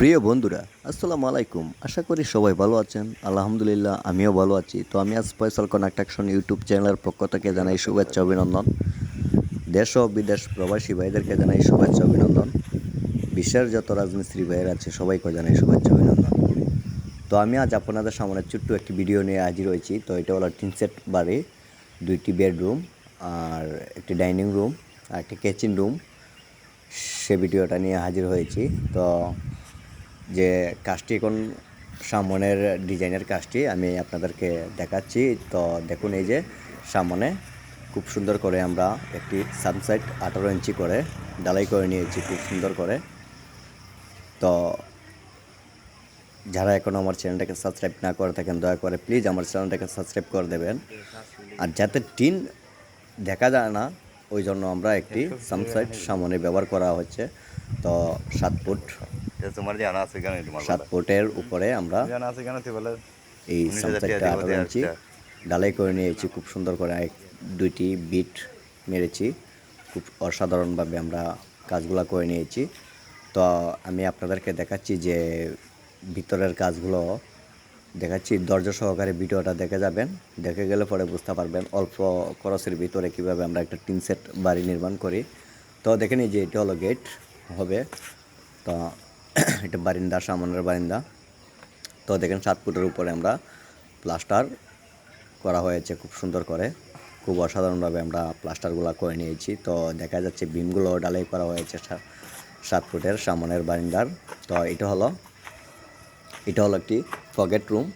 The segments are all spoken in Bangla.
প্রিয় বন্ধুরা, আসসালামু আলাইকুম। আশা করি সবাই ভালো আছেন। আলহামদুলিল্লাহ, আমিও ভালো আছি। তো আমি আজ ফয়সাল কনাকটাকশন ইউটিউব চ্যানেলের পক্ষ থেকে জানাই শুভেচ্ছা, অভিনন্দন। দেশ ও বিদেশ প্রবাসী ভাইদেরকে জানাই শুভেচ্ছা, অভিনন্দন। বিশ্বের যত রাজমিস্ত্রি ভাইয়ের আছে, সবাইকে জানাই শুভেচ্ছা, অভিনন্দন। তো আমি আজ আপনাদের সামনে ছোট্ট একটি ভিডিও নিয়ে হাজির হয়েছি। তো এটা হলো টিন সেট বাড়ি, দুইটি বেডরুম আর একটি ডাইনিং রুম আর একটি কিচেন রুম সে ভিডিওটা নিয়ে হাজির হয়েছি। তো যে কাজটি এখন সামনের ডিজাইনের কাজটি আমি আপনাদেরকে দেখাচ্ছি। তো দেখুন এই যে সামনে খুব সুন্দর করে আমরা একটি সানসেট আঠারো ইঞ্চি করে ডালাই করে নিয়েছি, খুব সুন্দর করে। তো যারা এখন আমার চ্যানেলটাকে সাবস্ক্রাইব না করে থাকেন, দয়া করে প্লিজ আমার চ্যানেলটাকে সাবস্ক্রাইব করে দেবেন। আর যাতে টিন দেখা যায় না, ওই জন্য আমরা একটি সানসাইড সামনে ব্যবহার করা হচ্ছে। তো সাত ফুট তোমার জানা আছে কেন তোমার সাত ফুটের উপরে আমরা জানা আছে কেন তুই বলে এই আঠারো ইঞ্চি একটা। ডালাই করে নিয়েছি খুব সুন্দর করে এক দুইটি বিট মেরেছি। খুব অসাধারণভাবে আমরা কাজগুলো করে নিয়েছি। তো আমি আপনাদেরকে দেখাচ্ছি যে ভিতরের কাজগুলো দেখাচ্ছি। ধৈর্য সহকারে ভিডিওটা দেখে যাবেন। দেখে গেলে পরে বুঝতে পারবেন অল্প খরচের ভিতরে কীভাবে আমরা একটা টিন সেট বাড়ি নির্মাণ করি। তো দেখে নিই যে এটা হলো গেট হবে। তো এটা বারিন্দা, সামনের বারিন্দা। তো দেখেন, সাত ফুটের উপরে আমরা প্লাস্টার করা হয়েছে খুব সুন্দর করে। খুব অসাধারণভাবে আমরা প্লাস্টারগুলো করে নিয়েছি। তো দেখা যাচ্ছে বিমগুলো ডালাই করা হয়েছে সাত ফুটের সামনের বারিন্দার। তো এটা হলো এটা হলো একটি ফগেট রুম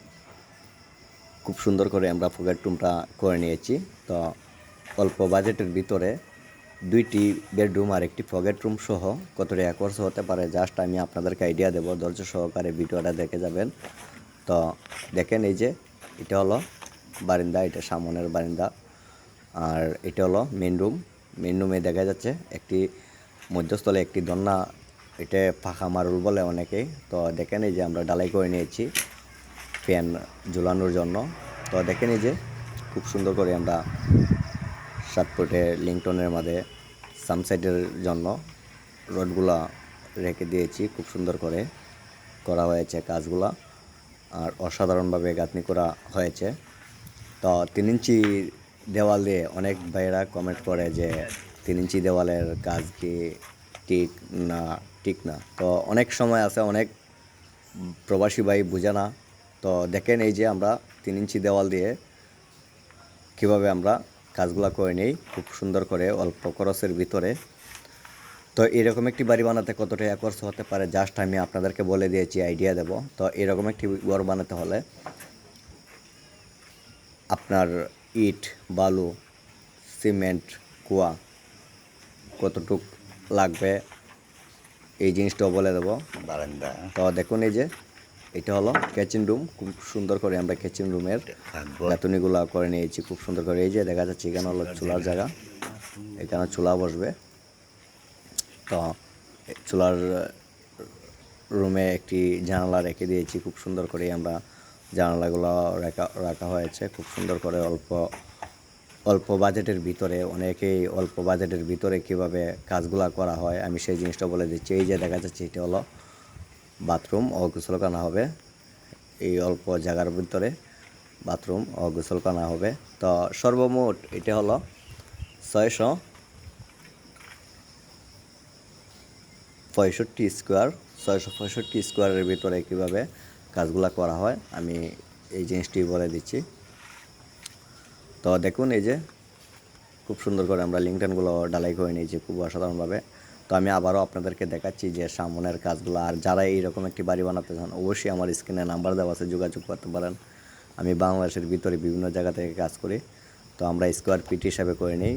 খুব সুন্দর করে আমরা ফগেট রুমটা করে নিয়েছি। তো অল্প বাজেটের ভিতরে দুইটি বেডরুম আর একটি ফগেট রুম সহ কত টাকা হতে পারে জাস্ট আমি আপনাদেরকে আইডিয়া দেবো, ধৈর্য সহকারে ভিডিওটা দেখে যাবেন। তো দেখেন এই যে, এটা হলো বারিন্দা, এটা সামনের বারিন্দা। আর এটা হলো মেন রুম মেন রুমে দেখা যাচ্ছে একটি মধ্যস্থলে একটি দন্না, এটা ফাঁকা মারুল বলে অনেকেই। তো দেখেন এই যে আমরা ডালাই করে নিয়েছি ফ্যান ঝুলানোর জন্য। তো দেখেন এই যে, খুব সুন্দর করে আমরা সাত ফুটে লিংটনের মাঝে সানসাইডের জন্য রডগুলা রেখে দিয়েছি খুব সুন্দর করে। করা হয়েছে কাজগুলা, আর অসাধারণভাবে গাঁথনি করা হয়েছে। তো তিন ইঞ্চি দেওয়াল দিয়ে অনেক ভাইয়েরা কমেন্ট করে যে তিন ইঞ্চি দেওয়ালের কাজ কি ঠিক না ঠিক না। তো অনেক সময় আছে, অনেক প্রবাসী ভাই বুঝে না। তো দেখেন এই যে আমরা তিন ইঞ্চি দেওয়াল দিয়ে কীভাবে আমরা কাজগুলো করে নেই খুব সুন্দর করে অল্প খরচের ভিতরে। তো এরকম একটি বাড়ি বানাতে কত টাকা খরচ হতে পারে জাস্ট আমি আপনাদেরকে বলে দিয়েছি আইডিয়া দেব। তো এরকম একটি ঘর বানাতে হলে আপনার ইট বালু সিমেন্ট কুয়া কতটুক লাগবে এই জিনিসটাও বলে দেবো। বারান্দা। তো দেখুন এই যে এটা হলো কিচেন রুম খুব সুন্দর করে আমরা কিচেন রুমের থাকব গাঁথনিগুলো করে নিয়েছি, খুব সুন্দর করে। এই যে দেখা যাচ্ছে এখানে হলো চুলার জায়গা, এখানে চুলা বসবে। তো চুলার রুমে একটি জানালা রেখে দিয়েছি, খুব সুন্দর করে আমরা জানালাগুলো রাখা রাখা হয়েছে। খুব সুন্দর করে অল্প অল্প বাজেটের ভিতরে, অনেকেই অল্প বাজেটের ভিতরে কীভাবে কাজগুলো করা হয়, আমি সেই জিনিসটা বলে দিচ্ছি। এই যে দেখা যাচ্ছে, এটা হলো বাথরুম ও হবে। এই অল্প জায়গার ভিতরে বাথরুম ও গোসলখানা হবে। তো সর্বমোট এটা হলো ছয়শো পঁয়ষট্টি স্কোয়ার। ছয়শো পঁয়ষট্টি স্কোয়ারের ভিতরে কীভাবে কাজগুলো করা হয়, আমি এই জিনিসটি বলে দিচ্ছি। তো দেখুন এই যে, খুব সুন্দর করে আমরা লিঙ্কটেনগুলো ডালাই করে নিয়েছি খুব অসাধারণভাবে। তো আমি আবারও আপনাদেরকে দেখাচ্ছি যে সামনের কাজগুলো, আর যারা এইরকম একটি বাড়ি বানাতে চান, অবশ্যই আমার স্ক্রিনে নাম্বার দেওয়া আছে, যোগাযোগ করতে পারেন। আমি বাংলাদেশের ভিতরে বিভিন্ন জায়গা থেকে কাজ করি। তো আমরা স্কোয়ার ফিট হিসাবে করে নিই।